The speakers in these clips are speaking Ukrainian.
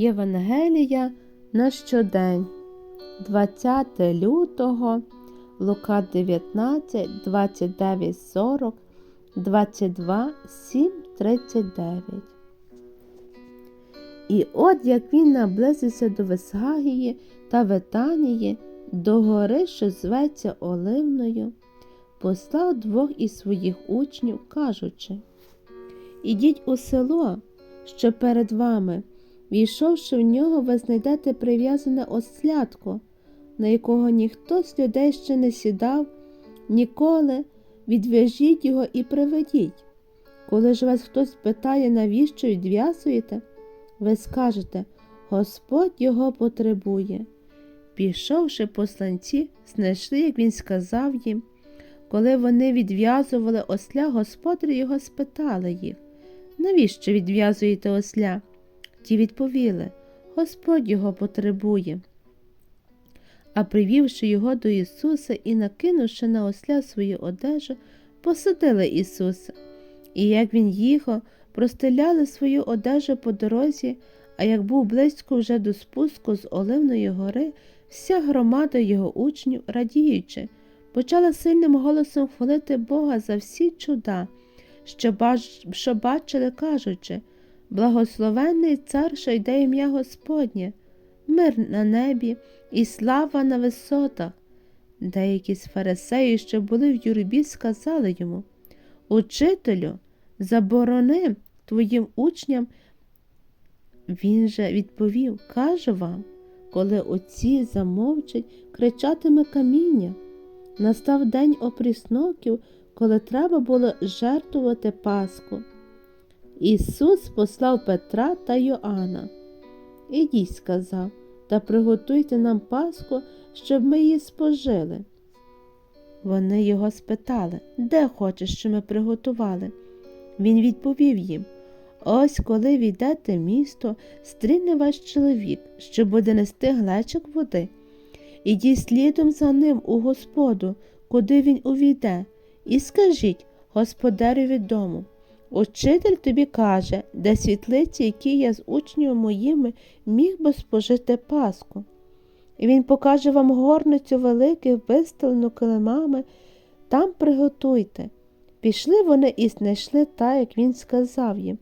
Євангелія на щодень, 20 лютого, Лука 19, 29, 40, 22, 7, 39. І от як він наблизився до Весгагії та Ветанії, до гори, що зветься Оливною, послав двох із своїх учнів, кажучи Ідіть у село, що перед вами. Війшовши в нього, ви знайдете прив'язане ослядко, на якого ніхто з людей ще не сідав, ніколи відв'яжіть його і приведіть. Коли ж вас хтось питає, навіщо відв'язуєте, ви скажете Господь його потребує. Пішовши посланці, знайшли, як він сказав їм. Коли вони відв'язували осля, господарі його спитали їх, навіщо відв'язуєте осля? Ті відповіли Господь його потребує. А привівши його до Ісуса і накинувши на осля свою одежу, посадили Ісуса. І як він їхав, простеляли свою одежу по дорозі, а як був близько вже до спуску з Оливної гори, вся громада його учнів, радіючи, почала сильним голосом хвалити Бога за всі чуда, що, бачили, кажучи Благословенний цар, що йде ім'я Господнє, мир на небі і слава на висотах. Деякі з фарисеїв, що були в юрбі, сказали йому Учителю, заборони твоїм учням. Він же відповів Кажу вам, коли оці замовчать, кричатиме каміння. Настав день опрісноків, коли треба було жертвувати Пасху. Ісус послав Петра та Йоанна. Ідіть, сказав, та приготуйте нам Пасху, щоб ми її спожили. Вони його спитали, де хочеш, що ми приготували? Він відповів їм Ось коли війдете місто, стріне ваш чоловік, що буде нести глечик води. Ідіть слідом за ним у Господу, куди він увійде, і скажіть господареві дому. Учитель тобі каже, де світлиці, які я з учнями моїми міг би спожити Пасху. І він покаже вам горницю великих, вистелену килимами, там приготуйте. Пішли вони і знайшли так, як він сказав їм,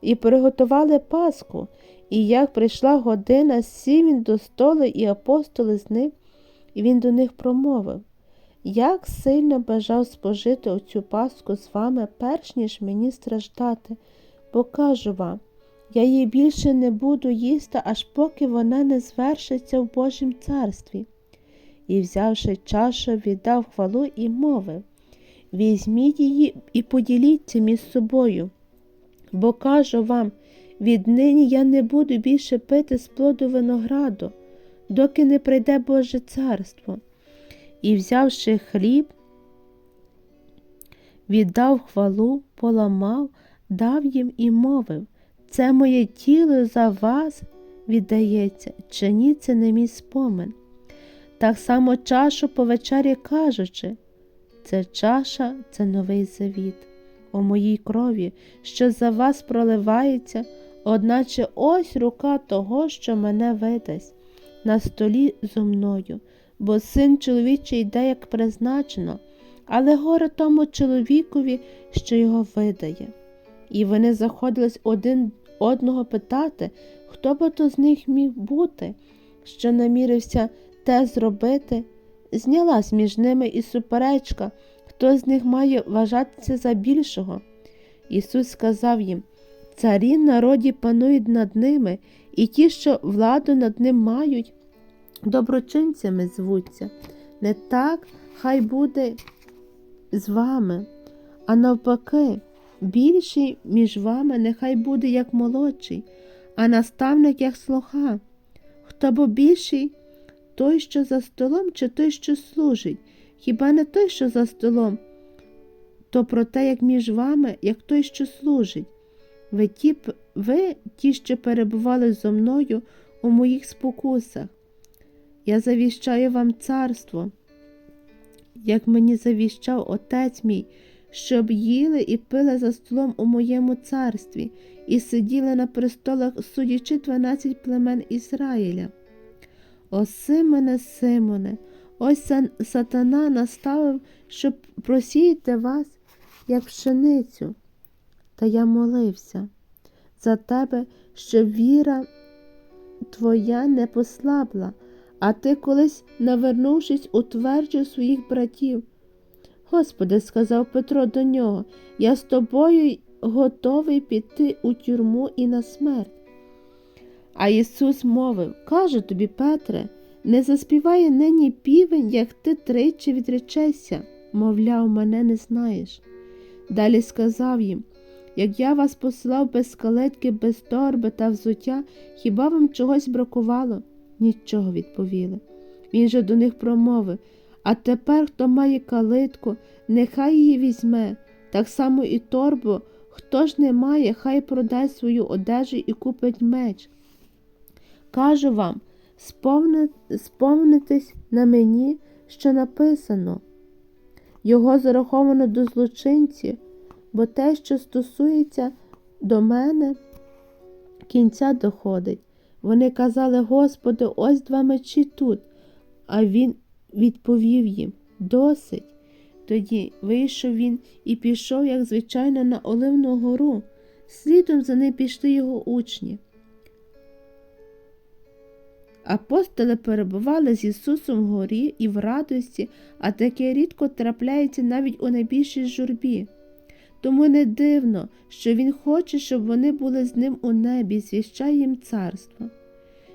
і приготували Пасху, і як прийшла година, сів він до столу, і апостоли з ним, і він до них промовив як сильно бажав спожити оцю паску з вами, перш ніж мені страждати, бо кажу вам, я її більше не буду їсти, аж поки вона не звершиться в Божім царстві. І, взявши чашу, віддав хвалу і мовив Візьміть її і поділіться між собою, бо кажу вам, віднині я не буду більше пити з плоду винограду, доки не прийде Боже царство і, взявши хліб, віддав хвалу, поламав, дав їм і мовив Це моє тіло за вас віддається, чиніть це не мій спомин. Так само чашу по вечері кажучи, це чаша це новий завіт. У моїй крові, що за вас проливається, одначе ось рука того, що мене видасть, на столі зо мною бо син чоловічий йде, як призначено, але горе тому чоловікові, що його видає. І вони заходились один одного питати, хто би то з них міг бути, що намірився те зробити. Знялась між ними і суперечка, хто з них має вважатися за більшого. Ісус сказав їм Царі народі панують над ними, і ті, що владу над ним мають, доброчинцями звуться. Не так хай буде з вами, а навпаки, більший між вами нехай буде як молодший, а наставник як слуха. Хто бо більший, той, що за столом, чи той, що служить, хіба не той, що за столом, то про те, як між вами, як той, що служить. Ви ті, ви ті, що перебували зо мною у моїх спокусах. Я завіщаю вам царство, як мені завіщав Отець мій, щоб їли і пили за столом у моєму царстві, і сиділи на престолах, судячи дванадцять племен Ізраїля. О Симоне, Симоне, ось сатана наставив, щоб просіяти вас, як пшеницю. Та я молився за тебе, щоб віра твоя не послабла, а ти колись, навернувшись, утверджив своїх братів. Господи, сказав Петро до нього, я з тобою готовий піти у тюрму і на смерть. А Ісус мовив Кажу тобі, Петре, не заспіває нині півень, як ти тричі відречешся, мовляв, мене не знаєш. Далі сказав їм як я вас послав без скалетки, без торби та взуття, хіба вам чогось бракувало? Нічого відповіли. Він же до них промовив А тепер, хто має калитку, нехай її візьме, так само і торбу, хто ж не має, хай продасть свою одежу і купить меч. Кажу вам, сповни, сповнитесь на мені, що написано. Його зараховано до злочинців, бо те, що стосується до мене, кінця доходить. Вони казали, Господи, ось два мечі тут. А він відповів їм досить. Тоді вийшов він і пішов, як звичайно, на Оливну гору. Слідом за ним пішли його учні. Апостоли перебували з Ісусом в горі і в радості, а таке рідко трапляється навіть у найбільшій журбі. Тому не дивно, що Він хоче, щоб вони були з ним у небі, звіщає їм царство.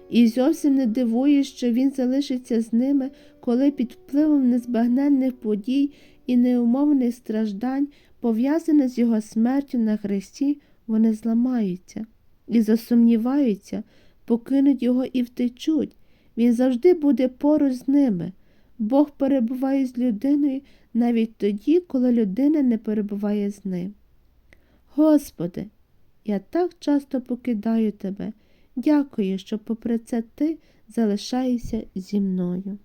І зовсім не дивує, що він залишиться з ними, коли під впливом незбагненних подій і неумовних страждань, пов'язаних з його смертю на хресті, вони зламаються і засумніваються, покинуть його і втечуть. Він завжди буде поруч з ними. Бог перебуває з людиною навіть тоді, коли людина не перебуває з ним. Господи, я так часто покидаю тебе. Дякую, що попри це ти залишаєшся зі мною.